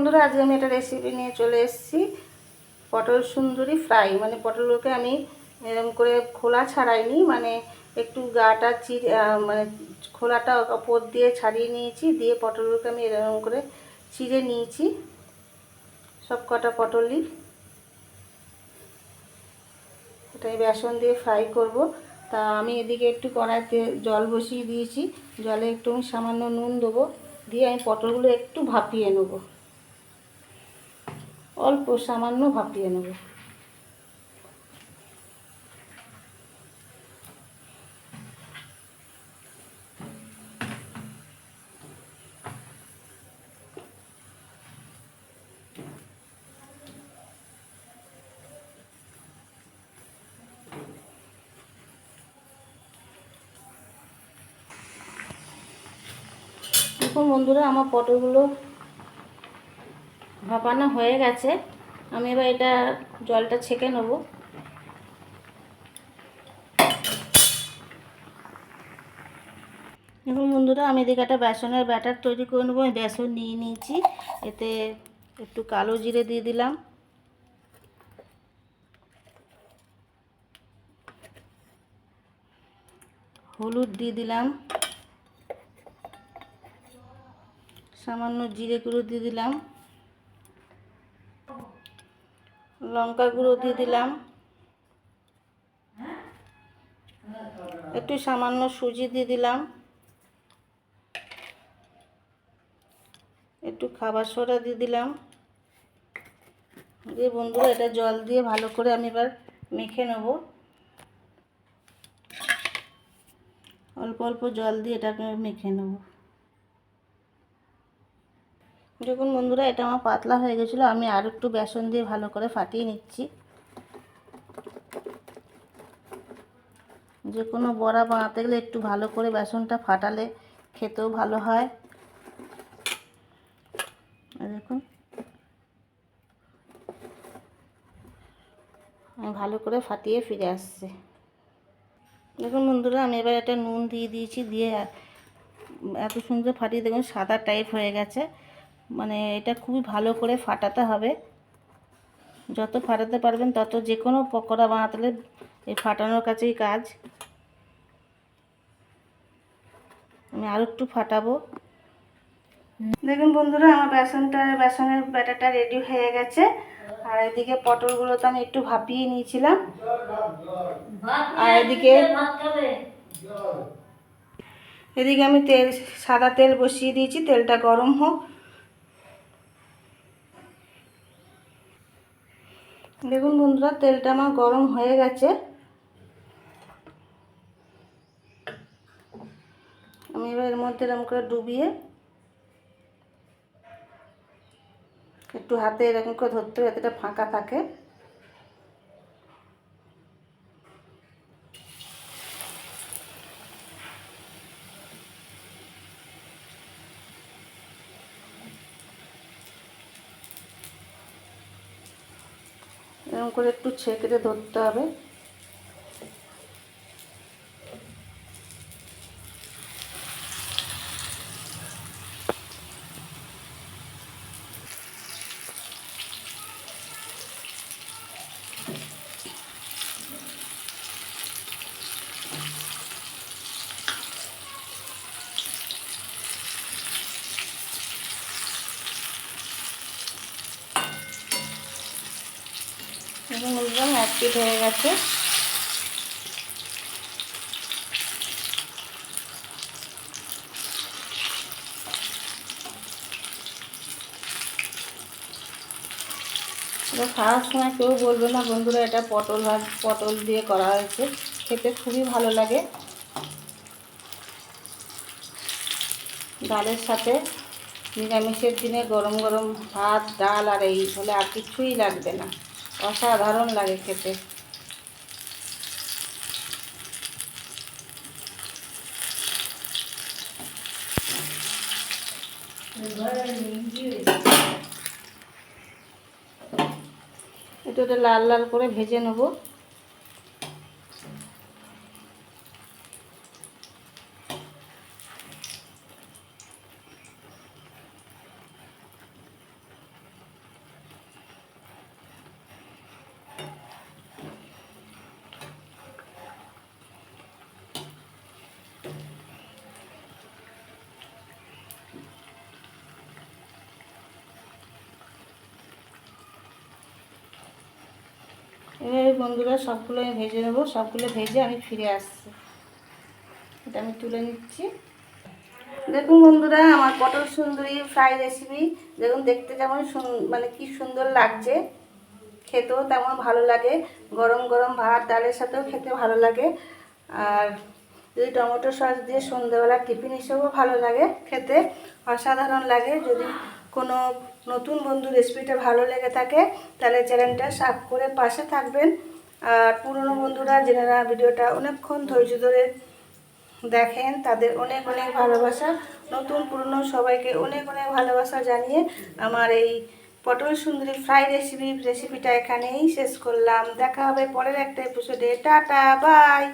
বন্ধুরা আজকে আমি একটা রেসিপি নিয়ে চলে এসেছি। পটল সুন্দরী ফ্রাই মানে পটলগুলোকে আমি এরকম করে খোলা ছাড়াইনি মানে একটু গাটা আহ, মানে খোলাটা ওপর দিয়ে ছাড়িয়ে নিয়েছি দিয়ে পটলগুলোকে আমি এরকম করে চিড়ে নিয়েছি। সব কটা পটলই। এটাই বেসন দিয়ে ফ্রাই করব। তা আমি এদিকে একটু কড়াইতে জল বসিয়ে দিয়েছি। জলে একটু আমি সামান্য নুন দেবো। দিয়ে আমি পটলগুলো একটু ভাপিয়ে নেব। অল্প সামান্য ভাপিয়ে নেব। বন্ধুরা আমার পটলগুলো ভাপানো হয়ে গেছে। আমি এবার এটা জলটা ছেঁকে নেব। দেখুন বন্ধুরা, আমি এদিকে একটা বেসনের ব্যাটার তৈরি করে নেব। আমি বেসন নিয়ে নিয়েছি। এতে একটু কালো জিরে দিয়ে দিলাম। হলুদ দিয়ে দিলাম। সামান্য জিরে গুঁড়ো দিয়ে দিলাম। লঙ্কা গুঁড়ো দিয়ে দিলাম। একটু সামান্য সুজি দিয়ে দিলাম। একটু খাবার সোডা দিয়ে দিলাম। দিয়ে বন্ধুরা, এটা জল দিয়ে ভালো করে আমি এবার মেখে নেব। অল্প অল্প জল দিয়ে এটাকে মেখে নেব। দেখুন বন্ধুরা, এটা আমার পাতলা হয়ে গেছিল, আমি আর একটু বেসন দিয়ে ভালো করে ফাটিয়ে নিচ্ছি। যে কোনো বড়া বানাতে গেলে একটু ভালো করে বেসনটা ফাটালে খেতেও ভালো হয়। দেখুন। আমি ভালো করে ফাটিয়ে ফিরে আসছে। দেখুন বন্ধুরা, আমি এবার একটা নুন দিয়ে দিয়েছি, দিয়ে এত সুন্দর ফাটিয়ে দেখুন, সাদা টাইপ হয়ে গেছে। মানে এটা খুবই ভালো করে ফাটাতে হবে। যত ফাটাতে পারবেন তত যে কোনো পকোড়া বানাতে এই ফাটানোর কাছেই কাজ। আমি আরও একটু ফাটাবো। দেখুন বন্ধুরা, আমার বেসনটা, বেসনের ব্যাটারটা রেডি হয়ে গেছে। আর এদিকে পটলগুলো তো আমি একটু ভাপিয়ে নিয়েছিলাম। আর এদিকে এদিকে আমি তেল, সাদা তেল বসিয়ে দিয়েছি, তেলটা গরম হোক। দেখুন বন্ধুরা, তেলটা আমার গরম হয়ে গেছে। আমি এবার এর মধ্যে এরকম করে ডুবিয়ে একটু হাতে এরকম করে ধরতে হবে যাতে ফাঁকা থাকে। এরকম করে একটু ছেঁকড়ে ধরতে হবে। এবং একদম অ্যাক্টিভ হয়ে গেছে। খাওয়ার সময় কেউ বলবে না, বন্ধুরা, এটা পটল ভাজ, পটল দিয়ে করা হয়েছে। খেতে খুবই ভালো লাগে। ডালের সাথে নিরামিষের দিনে গরম গরম ভাত, ডাল আর এই হলে আর কিছুই লাগবে না। অসাধারণ লাগে খেতে। এটা লাল লাল করে ভেজে নেব। এবারে বন্ধুরা সবগুলো আমি ভেজে নেব। সবগুলো ভেজে আমি ফিরে আসছি। এটা আমি তুলে নিচ্ছি। দেখুন বন্ধুরা, আমার পটল সুন্দরী ফ্রাই রেসিপি দেখুন, দেখতে যেমন মানে কি সুন্দর লাগছে। খেতেও তেমন ভালো লাগে। গরম গরম ভাত, ডালের সাথেও খেতে ভালো লাগে। আর যদি টমেটো সস দিয়ে সন্ধ্যেবেলা টিফিন হিসেবেও ভালো লাগে খেতে। অসাধারণ লাগে। যদি কোনো নতুন বন্ধু রেসিপিটা ভালো লেগে থাকে, তাহলে চ্যানেলটা সাব করে পাশে থাকবেন। আর পুরনো বন্ধুরা যারা ভিডিওটা অনেকক্ষণ ধৈর্য ধরে দেখেন, তাদের অনেক অনেক ভালোবাসা। নতুন পুরনো সবাইকে অনেক অনেক ভালোবাসা জানিয়ে আমার এই পটল সুন্দরী ফ্রাই রেসিপি রেসিপিটা এখানেই শেষ করলাম। দেখা হবে পরের একটা এপিসোডে টাটা বাই